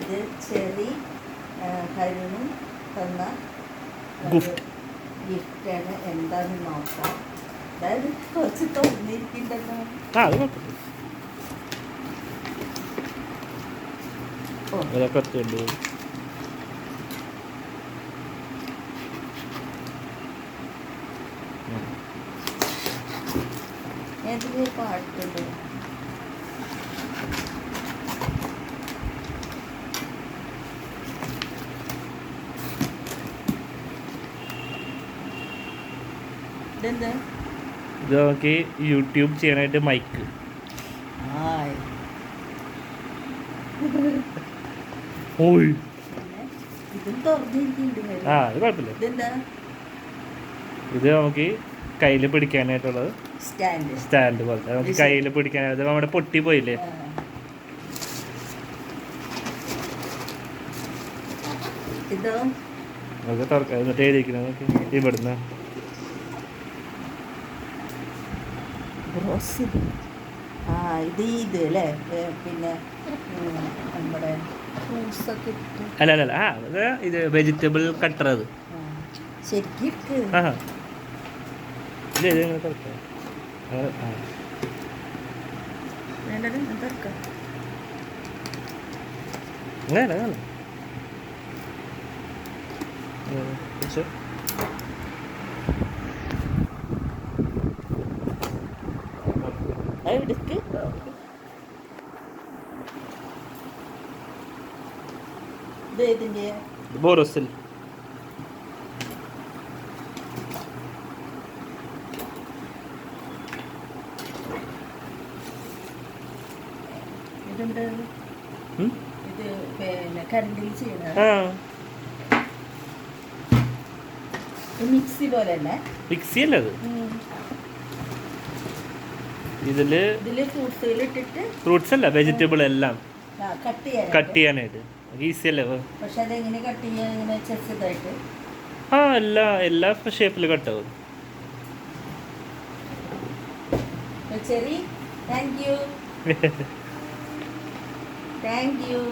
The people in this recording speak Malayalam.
ഇത് ചെറി കരുണും തന്ന ഗിഫ്റ്റ്. ഗിഫ്റ്റാണ് എന്താന്ന് നോക്കാം. അതായത് കുറച്ച് തോന്നിയിരിക്കില്ലല്ലോ അതൊക്കെ ഏതൊരു പാട്ടുണ്ട് ഇത് നമുക്ക് യൂട്യൂബ് ചെയ്യാനായിട്ട് മൈക്ക് ഓയ്. ആ അത് കുഴപ്പമില്ല. ഇത് നമുക്ക് കയ്യിൽ പിടിക്കാനായിട്ടുള്ളത് സ്റ്റാൻഡ്. പോലത്തെ. നമുക്ക് കയ്യിൽ പിടിക്കാനായിട്ട് നമ്മുടെ പൊട്ടി പോയില്ലേ? ഇതോ? നമുക്ക് തുറക്കാം. എന്നിട്ട് എഴുതിക്കണം നോക്കി ഇവിടുന്ന്. റോസ്. ആ ഇത് ഇത് അല്ലേ? പിന്നെ നമ്മുടെ ഫ്രൂട്ട്സ് ഒക്കെ ഇട്ട്. അല്ല അല്ല അല്ല ആ അത് ഇത് വെജിറ്റബിൾ കട്ടർ അത്. ശരിക്കും ഇട്ട്. ആ ഇല്ല ഇത് ഇങ്ങനെ തുറക്കാം. ആ, ആ. വേണ്ടത് എന്തൊക്കെ അങ്ങനെ അങ്ങനെ അത് എടുക്ക് ഇത് ഇതിന്റെ ഇത് ബോറോസിൽ മിക്സി പോലെ മിക്സി അല്ലേ അത്. ഇതിൽ ഫ്രൂട്ട്സ് അല്ല വെജിറ്റബിൾ എല്ലാം. കട്ട് കട്ട് ചെയ്യാനായിട്ട്. ഈസി അല്ലേ? കട്ട് ആ എല്ലാ എല്ലാ ഷേപ്പിൽ കട്ടാവും cherry thank you thank you